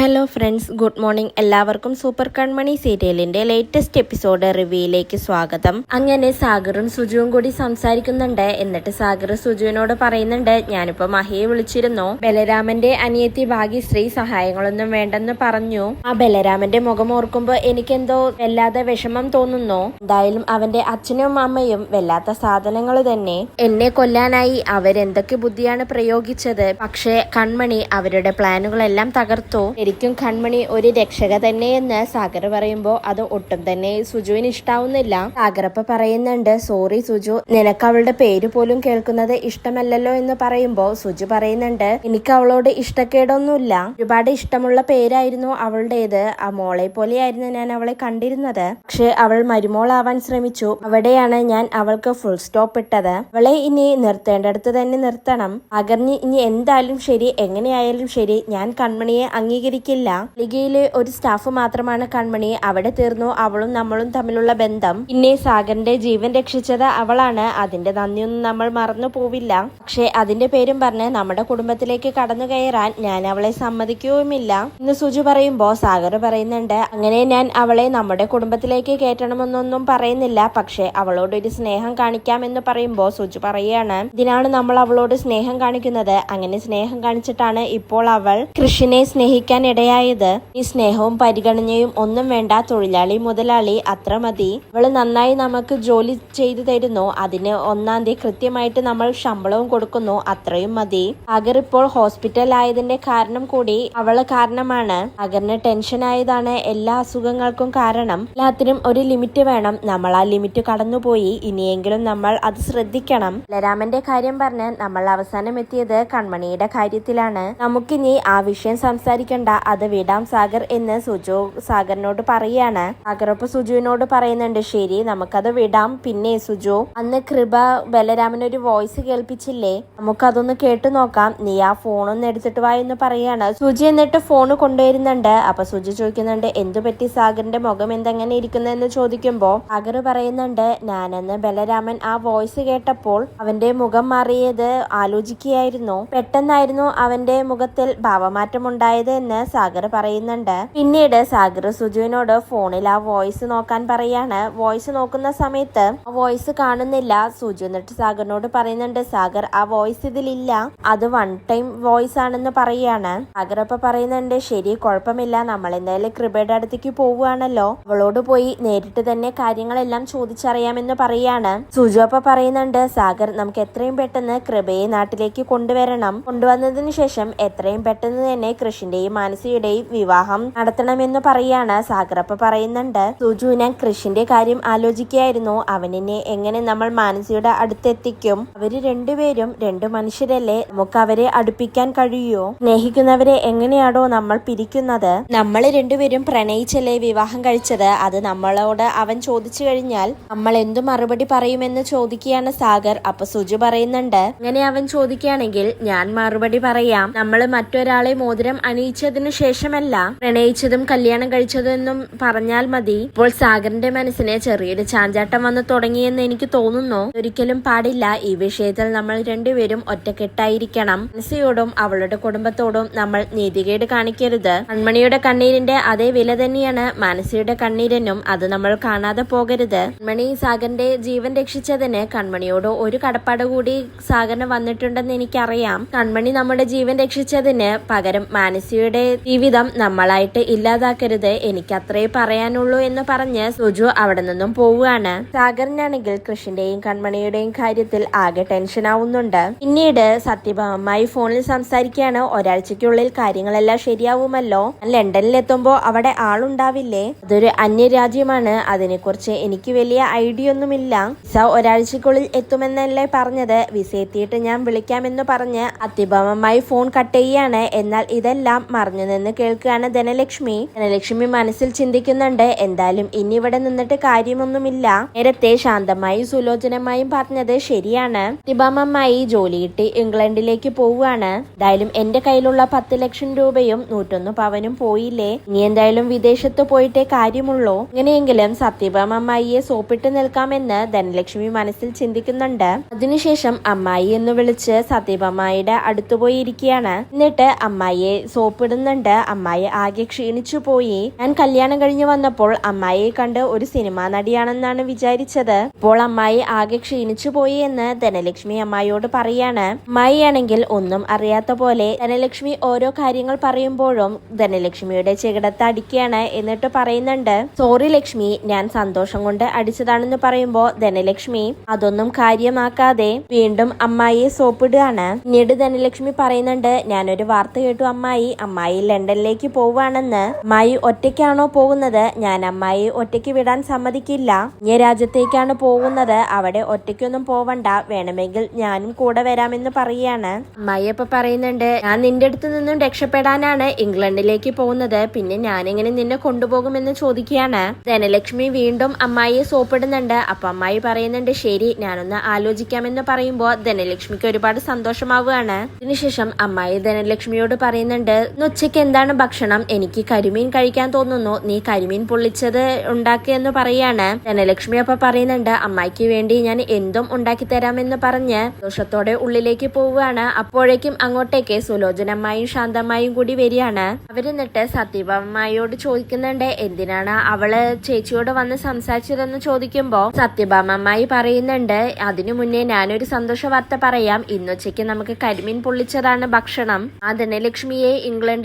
Hello friends good morning. എല്ലാവർക്കും super Kanmani സീരിയലിന്റെ latest episode റിവ്യൂയിലേക്ക് സ്വാഗതം. അങ്ങനെ സാഗറും സുജുവും കൂടി സംസാരിക്കുന്നുണ്ട്. എന്നിട്ട് സാഗർ സുജുവിനോട് പറയുന്നുണ്ട് ഞാനിപ്പോ മഹിയെ വിളിച്ചിരുന്നു. ബലരാമന്റെ അനിയത്തി ഭാഗ്യശ്രീ സഹായങ്ങളൊന്നും വേണ്ടെന്ന് പറഞ്ഞു. ആ ബലരാമന്റെ മുഖം ഓർക്കുമ്പോ എനിക്കെന്തോ വല്ലാതെ വിഷമം തോന്നുന്നു. എന്തായാലും അവന്റെ അച്ഛനും അമ്മയും വല്ലാത്ത സാധനങ്ങൾ തന്നെ. എന്നെ കൊല്ലാനായി അവരെന്തൊക്കെ ബുദ്ധിയാണ് പ്രയോഗിച്ചത്. പക്ഷേ കൺമണി അവരുടെ പ്ലാനുകളെല്ലാം തകർത്തു. ശരിക്കും കൺമണി ഒരു രക്ഷക തന്നെയെന്ന് സാഗർ പറയുമ്പോ അത് ഒട്ടും തന്നെ സുജുവിന് ഇഷ്ടാവുന്നില്ല. സാഗറപ്പ പറയുന്നുണ്ട് സോറി സുജു നിനക്ക് അവളുടെ പേര് പോലും കേൾക്കുന്നത് ഇഷ്ടമല്ലല്ലോ എന്ന് പറയുമ്പോ സുജു പറയുന്നുണ്ട് എനിക്ക് അവളോട് ഇഷ്ടക്കേടൊന്നുമില്ല. ഒരുപാട് ഇഷ്ടമുള്ള പേരായിരുന്നു അവളുടേത്. ആ മോളെ പോലെയായിരുന്നു ഞാൻ അവളെ കണ്ടിരുന്നത്. പക്ഷെ അവൾ മരുമോളാവാൻ ശ്രമിച്ചു. അവിടെയാണ് ഞാൻ അവൾക്ക് ഫുൾ സ്റ്റോപ്പ് ഇട്ടത്. അവളെ ഇനി നിർത്തേണ്ടടുത്ത് തന്നെ നിർത്തണം. അകർഞ്ഞ് ഇനി എന്തായാലും ശരി എങ്ങനെയായാലും ശരി ഞാൻ കൺമണിയെ അംഗീകരിക്കില്ല ലിഗയിലെ ഒരു സ്റ്റാഫ് മാത്രമാണ് കൺമണി. അവിടെ തീർന്നു. അവളും നമ്മളും തമ്മിലുള്ള ബന്ധം. പിന്നെ സാഗറിന്റെ ജീവൻ രക്ഷിച്ചത് അവളാണ്. അതിന്റെ നന്ദിയൊന്നും നമ്മൾ മറന്നു പോവില്ല. പക്ഷെ അതിന്റെ പേരും പറഞ്ഞ് നമ്മുടെ കുടുംബത്തിലേക്ക് കടന്നു കയറാൻ ഞാൻ അവളെ സമ്മതിക്കുകയുമില്ല. എന്ന് സുജു പറയുമ്പോ സാഗർ പറയുന്നുണ്ട് അങ്ങനെ ഞാൻ അവളെ നമ്മുടെ കുടുംബത്തിലേക്ക് കയറ്റണമെന്നൊന്നും പറയുന്നില്ല. പക്ഷെ അവളോട് ഒരു സ്നേഹം കാണിക്കാം കാണിക്കാമെന്ന് പറയുമ്പോ സുജു പറയാണ് ഇതിനാണ് നമ്മൾ അവളോട് സ്നേഹം കാണിക്കുന്നത്. അങ്ങനെ സ്നേഹം കാണിച്ചിട്ടാണ് ഇപ്പോൾ അവൾ കൃഷിനെ സ്നേഹിക്കാൻ ഇടയായത് ഈ സ്നേഹവും പരിഗണനയും ഒന്നും വേണ്ട തൊഴിലാളി മുതലാളി അത്ര മതി. ഇവൾ നന്നായി നമുക്ക് ജോലി ചെയ്തു തരുന്നു. അതിന് ഒന്നാം തീയതി കൃത്യമായിട്ട് നമ്മൾ ശമ്പളവും കൊടുക്കുന്നു. അത്രയും മതി. അഗർ ഇപ്പോൾ ഹോസ്പിറ്റൽ ആയതിന്റെ കാരണം കൂടി അവൾ കാരണമാണ്. അഗറിന് ടെൻഷൻ ആയതാണ് എല്ലാ അസുഖങ്ങൾക്കും കാരണം. എല്ലാത്തിനും ഒരു ലിമിറ്റ് വേണം. നമ്മൾ ആ ലിമിറ്റ് കടന്നുപോയി. ഇനിയെങ്കിലും നമ്മൾ അത് ശ്രദ്ധിക്കണം. ബലരാമന്റെ കാര്യം പറഞ്ഞ് നമ്മൾ അവസാനം എത്തിയത് കൺമണിയുടെ കാര്യത്തിലാണ്. നമുക്കിനി ആ വിഷയം സംസാരിക്കണ്ട. അത് വിടാം സാഗർ എന്ന് സുജു സാഗറിനോട് പറയാണ്. സാഗറൊപ്പം സുജുവിനോട് പറയുന്നുണ്ട് ശരി നമുക്കത് വിടാം. പിന്നെ സുജു അന്ന് കൃപ ബലരാമൻ ഒരു വോയിസ് കേൾപ്പിച്ചില്ലേ? നമുക്കതൊന്ന് കേട്ടു നോക്കാം. നീ ആ ഫോണൊന്ന് എടുത്തിട്ട് വാ എന്ന് പറയാണ്. സുജി എന്നിട്ട് ഫോൺ കൊണ്ടുവരുന്നുണ്ട്. അപ്പൊ സുജി ചോദിക്കുന്നുണ്ട് എന്തു പറ്റി സാഗറിന്റെ മുഖം എന്തെങ്ങനെ ഇരിക്കുന്നതെന്ന് ചോദിക്കുമ്പോ? സാഗർ പറയുന്നുണ്ട് ഞാനെന്ന് ബലരാമൻ ആ വോയിസ് കേട്ടപ്പോൾ അവന്റെ മുഖം മാറിയത് ആലോചിക്കുകയായിരുന്നു. പെട്ടെന്നായിരുന്നു അവന്റെ മുഖത്തിൽ ഭാവമാറ്റം ഉണ്ടായത് എന്ന് സാഗർ പറയുന്നുണ്ട്. പിന്നീട് സാഗർ സുജുവിനോട് ഫോണിൽ ആ വോയിസ് നോക്കാൻ പറയാണ്. വോയിസ് നോക്കുന്ന സമയത്ത് ആ വോയിസ് കാണുന്നില്ല. സുജു എന്നിട്ട് സാഗറിനോട് പറയുന്നുണ്ട് സാഗർ ആ വോയിസ് ഇതിലില്ല. അത് വൺ ടൈം വോയിസ് ആണെന്ന് പറയാണ്. സാഗർ അപ്പൊ പറയുന്നുണ്ട് ശരി കുഴപ്പമില്ല. നമ്മൾ എന്തായാലും കൃപയുടെ അടുത്തേക്ക് പോവുകയാണല്ലോ. അവളോട് പോയി നേരിട്ട് തന്നെ കാര്യങ്ങളെല്ലാം ചോദിച്ചറിയാമെന്ന് പറയാണ്. സുജു അപ്പൊ പറയുന്നുണ്ട് സാഗർ നമുക്ക് എത്രയും പെട്ടെന്ന് കൃപയെ നാട്ടിലേക്ക് കൊണ്ടുവരണം. കൊണ്ടുവന്നതിന് ശേഷം എത്രയും പെട്ടെന്ന് തന്നെ കൃഷിന്റെയും മാനസിയുടെയും വിവാഹം നടത്തണമെന്ന് പറയാണ്. സാഗറപ്പ പറയുന്നുണ്ട് സുജു ഞാൻ കൃഷിന്റെ കാര്യം ആലോചിക്കുകയായിരുന്നു. അവനിനെ എങ്ങനെ നമ്മൾ മാനസിയുടെ അടുത്തെത്തിക്കും? അവർ രണ്ടുപേരും രണ്ടു മനുഷ്യരല്ലേ? നമുക്ക് അവരെ അടുപ്പിക്കാൻ കഴിയുമോ? സ്നേഹിക്കുന്നവരെ എങ്ങനെയാണോ നമ്മൾ പിരിക്കുന്നത്? നമ്മൾ രണ്ടുപേരും പ്രണയിച്ചല്ലേ വിവാഹം കഴിച്ചത്? അത് നമ്മളോട് അവൻ ചോദിച്ചു കഴിഞ്ഞാൽ നമ്മൾ എന്തു മറുപടി പറയുമെന്ന് ചോദിക്കുകയാണ് സാഗർ. അപ്പൊ സുജു പറയുന്നുണ്ട് അങ്ങനെ അവൻ ചോദിക്കുകയാണെങ്കിൽ ഞാൻ മറുപടി പറയാം. നമ്മൾ മറ്റൊരാളെ മോതിരം അണിയിച്ചതിനു ശേഷമല്ല പ്രണയിച്ചതും കല്യാണം കഴിച്ചതും എന്നും പറഞ്ഞാൽ മതി. ഇപ്പോൾ സാഗറിന്റെ മനസ്സിനെ ചെറിയൊരു ചാഞ്ചാട്ടം വന്നു തുടങ്ങിയെന്ന് എനിക്ക് തോന്നുന്നു. ഒരിക്കലും പാടില്ല. ഈ വിഷയത്തിൽ നമ്മൾ രണ്ടുപേരും ഒറ്റക്കെട്ടായിരിക്കണം. മനസ്സിയോടും അവളുടെ കുടുംബത്തോടും നമ്മൾ നീതികേട് കാണിക്കരുത്. കൺമണിയുടെ കണ്ണീരിന്റെ അതേ വില തന്നെയാണ് മാനസിയുടെ കണ്ണീരിനും. അത് നമ്മൾ കാണാതെ പോകരുത്. കൺമണി സാഗറിന്റെ ജീവൻ രക്ഷിച്ചതിന് കൺമണിയോട് ഒരു കടപ്പാട് കൂടി സാഗറിന് വന്നിട്ടുണ്ടെന്ന് എനിക്കറിയാം. കൺമണി നമ്മുടെ ജീവൻ രക്ഷിച്ചതിന് പകരം മാനസിയുടെ ജീവിതം നമ്മളായിട്ട് ഇല്ലാതാക്കരുത്. എനിക്ക് അത്രേ പറയാനുള്ളൂ എന്ന് പറഞ്ഞ് സുജു അവിടെ നിന്നും പോവുകയാണ്. സാഗറിനാണെങ്കിൽ കൃഷിന്റെയും കൺമണിയുടെയും കാര്യത്തിൽ ആകെ ടെൻഷൻ ആവുന്നുണ്ട്. പിന്നീട് സത്യഭാമമായി ഫോണിൽ സംസാരിക്കുകയാണ്. ഒരാഴ്ചക്കുള്ളിൽ കാര്യങ്ങളെല്ലാം ശരിയാവുമല്ലോ? ലണ്ടനിൽ എത്തുമ്പോ അവിടെ ആളുണ്ടാവില്ലേ? അതൊരു അന്യരാജ്യമാണ്. അതിനെക്കുറിച്ച് എനിക്ക് വലിയ ഐഡിയ ഒന്നുമില്ല വിസ ഒരാഴ്ചക്കുള്ളിൽ എത്തുമെന്നല്ലേ പറഞ്ഞത്. വിസ എത്തിയിട്ട് ഞാൻ വിളിക്കാമെന്ന് പറഞ്ഞ് അത്യഭാമമായി ഫോൺ കട്ട് ചെയ്യാണ്. എന്നാൽ ഇതെല്ലാം മറഞ്ഞു നിന്ന് കേൾക്കുകയാണ് ധനലക്ഷ്മി. ധനലക്ഷ്മി മനസ്സിൽ ചിന്തിക്കുന്നുണ്ട് എന്തായാലും ഇനി ഇവിടെ നിന്നിട്ട് കാര്യമൊന്നുമില്ല. നേരത്തെ ശാന്തമായും സുലോചനമായും പറഞ്ഞത് ശരിയാണ്. തിബാമമ്മായി ജോലി കിട്ടി ഇംഗ്ലണ്ടിലേക്ക് പോവുകയാണ്. എന്തായാലും എന്റെ കയ്യിലുള്ള പത്ത് ലക്ഷം രൂപയും നൂറ്റൊന്ന് പവനും പോയില്ലേ? ഇനി എന്തായാലും വിദേശത്ത് പോയിട്ടേ കാര്യമുള്ളൂ. ഇങ്ങനെയെങ്കിലും സത്യഭാമമ്മായിയെ സോപ്പിട്ട് നിൽക്കാമെന്ന് ധനലക്ഷ്മി മനസ്സിൽ ചിന്തിക്കുന്നുണ്ട്. അതിനുശേഷം അമ്മായി എന്ന് വിളിച്ച് സത്യഭാമയുടെ അടുത്തുപോയിരിക്കുകയാണ് എന്നിട്ട് അമ്മായിയെ സോപ്പിടുന്ന പറയുന്നുണ്ട് അമ്മായി ആകെ ക്ഷീണിച്ചു പോയി. ഞാൻ കല്യാണം കഴിഞ്ഞു വന്നപ്പോൾ അമ്മായിയെ കണ്ട് ഒരു സിനിമാ നടിയാണെന്നാണ് വിചാരിച്ചത്. ഇപ്പോൾ അമ്മായി ആകെ ക്ഷീണിച്ചു പോയി എന്ന് ധനലക്ഷ്മി അമ്മായിയോട് പറയാണ്. അമ്മായിയാണെങ്കിൽ ഒന്നും അറിയാത്ത പോലെ ധനലക്ഷ്മി ഓരോ കാര്യങ്ങൾ പറയുമ്പോഴും ധനലക്ഷ്മിയുടെ ചെകിടത്ത് അടിക്കുകയാണ് എന്നിട്ട് പറയുന്നുണ്ട്. സോറി ലക്ഷ്മി ഞാൻ സന്തോഷം കൊണ്ട് അടിച്ചതാണെന്ന് പറയുമ്പോ ധനലക്ഷ്മി അതൊന്നും കാര്യമാക്കാതെ വീണ്ടും അമ്മായിയെ സോപ്പിടുകയാണ്. പിന്നീട് ധനലക്ഷ്മി പറയുന്നുണ്ട് ഞാനൊരു വാർത്ത കേട്ടു അമ്മായി. അമ്മായി ലണ്ടനിലേക്ക് പോവാണെന്ന് അമ്മായി ഒറ്റയ്ക്കാണോ പോകുന്നത്? ഞാൻ അമ്മായി ഒറ്റയ്ക്ക് വിടാൻ സമ്മതിക്കില്ല. ഞാൻ രാജ്യത്തേക്കാണ് പോകുന്നത്. അവിടെ ഒറ്റയ്ക്കൊന്നും പോവണ്ട. വേണമെങ്കിൽ ഞാനും കൂടെ വരാമെന്ന് പറയുകയാണ്. അമ്മായി അപ്പൊ പറയുന്നുണ്ട് ഞാൻ നിന്റെ അടുത്ത് നിന്നും രക്ഷപ്പെടാനാണ് ഇംഗ്ലണ്ടിലേക്ക് പോകുന്നത്. പിന്നെ ഞാനെങ്ങനെ നിന്നെ കൊണ്ടുപോകുമെന്ന് ചോദിക്കുകയാണ്. ധനലക്ഷ്മി വീണ്ടും അമ്മായിയെ സോപ്പിടുന്നുണ്ട്. അപ്പൊ അമ്മായി പറയുന്നുണ്ട് ശരി ഞാനൊന്ന് ആലോചിക്കാമെന്ന് പറയുമ്പോ ധനലക്ഷ്മിക്ക് ഒരുപാട് സന്തോഷമാവുകയാണ്. ഇതിനുശേഷം അമ്മായി ധനലക്ഷ്മിയോട് പറയുന്നുണ്ട് "ഇന്ന് ഉച്ചയ്ക്ക് എന്താണ് ഭക്ഷണം? എനിക്ക് കരിമീൻ കഴിക്കാൻ തോന്നുന്നു. നീ കരിമീൻ പൊള്ളിച്ചത് ഉണ്ടാക്കിയെന്ന് പറയാണ്. ധനലക്ഷ്മി അപ്പൊ പറയുന്നുണ്ട് അമ്മായിക്ക് വേണ്ടി ഞാൻ എന്തും ഉണ്ടാക്കി തരാമെന്ന് പറഞ്ഞ് ദോഷത്തോടെ ഉള്ളിലേക്ക് പോവുകയാണ്. അപ്പോഴേക്കും അങ്ങോട്ടേക്ക് സുലോചനമ്മായും ശാന്തമായും കൂടി വരികയാണ്. അവരെന്നിട്ട് സത്യഭാമയോട് ചോദിക്കുന്നുണ്ട് എന്തിനാണ് അവൾ ചേച്ചിയോട് വന്ന് സംസാരിച്ചതെന്ന് ചോദിക്കുമ്പോ? സത്യഭാമമ്മായി പറയുന്നുണ്ട് അതിനു മുന്നേ ഞാനൊരു സന്തോഷ വാർത്ത പറയാം. ഇന്നുച്ചയ്ക്ക് നമുക്ക് കരിമീൻ പൊള്ളിച്ചതാണ് ഭക്ഷണം. ആ ധനലക്ഷ്മിയെ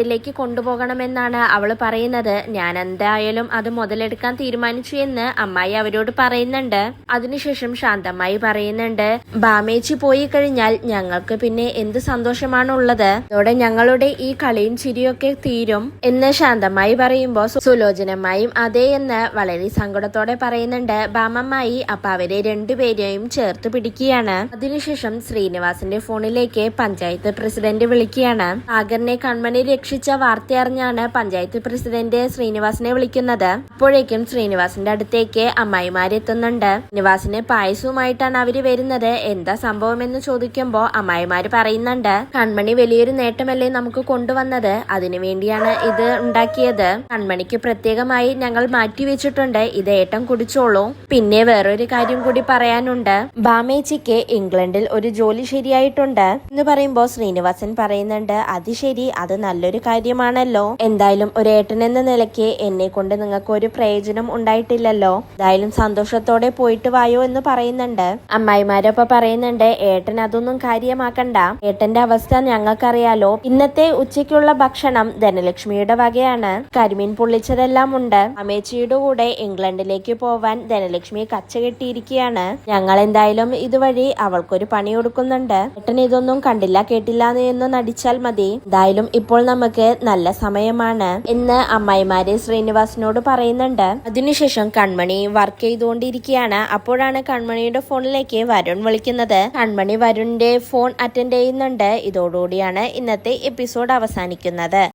ഇംഗ്ലണ്ടിലേക്ക് കൊണ്ടുപോകണമെന്നാണ് അവൾ പറയുന്നത്. ഞാൻ എന്തായാലും അത് മുതലെടുക്കാൻ തീരുമാനിച്ചു എന്ന് അമ്മായി അവരോട് പറയുന്നുണ്ട്. അതിനുശേഷം ശാന്തമായി പറയുന്നുണ്ട് ബാമേച്ചി പോയി കഴിഞ്ഞാൽ ഞങ്ങൾക്ക് പിന്നെ എന്ത് സന്തോഷമാണ് ഉള്ളത് അതോടെ ഞങ്ങളുടെ ഈ കളിയും ചിരിയൊക്കെ തീരും. എന്ന് ശാന്തമായി പറയുമ്പോ സുലോചനമായും അതേ എന്ന് വളരെ സങ്കടത്തോടെ പറയുന്നുണ്ട്. ബാമമ്മായി അപ്പൊ അവരെ രണ്ടുപേരെയും ചേർത്ത് പിടിക്കുകയാണ്. അതിനുശേഷം ശ്രീനിവാസന്റെ ഫോണിലേക്ക് പഞ്ചായത്ത് പ്രസിഡന്റ് വിളിക്കുകയാണ്. സാഗറിനെ കൺമണി രക്ഷിച്ച വാർത്ത അറിഞ്ഞാണ് പഞ്ചായത്ത് പ്രസിഡന്റ് ശ്രീനിവാസനെ വിളിക്കുന്നത്. അപ്പോഴേക്കും ശ്രീനിവാസന്റെ അടുത്തേക്ക് അമ്മായിമാരെത്തുന്നുണ്ട്. ശ്രീനിവാസിന് പായസവുമായിട്ടാണ് അവർ വരുന്നത്. എന്താ സംഭവം എന്ന് ചോദിക്കുമ്പോ അമ്മായിമാര് പറയുന്നുണ്ട് കൺമണി വലിയൊരു നേട്ടമല്ലേ നമുക്ക് കൊണ്ടുവന്നത്. അതിനു വേണ്ടിയാണ് ഇത് ഉണ്ടാക്കിയത്. കൺമണിക്ക് പ്രത്യേകമായി ഞങ്ങൾ മാറ്റി വെച്ചിട്ടുണ്ട് ഇത് ഏട്ടം കുടിച്ചോളൂ. പിന്നെ വേറൊരു കാര്യം കൂടി പറയാനുണ്ട്. ബാമേച്ചിക്ക് ഇംഗ്ലണ്ടിൽ ഒരു ജോലി ശരിയായിട്ടുണ്ട്. എന്ന് പറയുമ്പോ ശ്രീനിവാസൻ പറയുന്നുണ്ട് അത് ശരി. അത് നല്ലൊരു കാര്യമാണല്ലോ. എന്തായാലും ഒരു ഏട്ടൻ എന്ന നിലയ്ക്ക് എന്നെ കൊണ്ട് നിങ്ങൾക്ക് ഒരു പ്രയോജനം ഉണ്ടായിട്ടില്ലല്ലോ. എന്തായാലും സന്തോഷത്തോടെ പോയിട്ട് വായോ എന്ന് പറയുന്നുണ്ട്. അമ്മായിമാരൊപ്പം പറയുന്നുണ്ട് ഏട്ടൻ അതൊന്നും കാര്യമാക്കണ്ട. ഏട്ടന്റെ അവസ്ഥ ഞങ്ങൾക്കറിയാലോ. ഇന്നത്തെ ഉച്ചയ്ക്കുള്ള ഭക്ഷണം ധനലക്ഷ്മിയുടെ വകയാണ്. കരിമീൻ പൊള്ളിച്ചതെല്ലാം ഉണ്ട്. അമേച്ചിയുടെ കൂടെ ഇംഗ്ലണ്ടിലേക്ക് പോവാൻ ധനലക്ഷ്മി കച്ച കെട്ടിയിരിക്കുകയാണ്. ഞങ്ങൾ എന്തായാലും ഇതുവഴി അവൾക്കൊരു പണി കൊടുക്കുന്നുണ്ട് ഏട്ടൻ ഇതൊന്നും കണ്ടില്ല കേട്ടില്ല എന്ന് നടിച്ചാൽ മതി. എന്തായാലും ഇപ്പോൾ നമുക്ക് നല്ല സമയമാണ് എന്ന് അമ്മായിമാര് ശ്രീനിവാസിനോട് പറയുന്നുണ്ട്. അതിനുശേഷം കൺമണി വർക്ക് ചെയ്തുകൊണ്ടിരിക്കുകയാണ്. അപ്പോഴാണ് കൺമണിയുടെ ഫോണിലേക്ക് വരുൺ വിളിക്കുന്നത്. കൺമണി വരുണിന്റെ ഫോൺ അറ്റൻഡ് ചെയ്യുന്നുണ്ട്. ഇതോടുകൂടിയാണ് ഇന്നത്തെ എപ്പിസോഡ് അവസാനിക്കുന്നത്.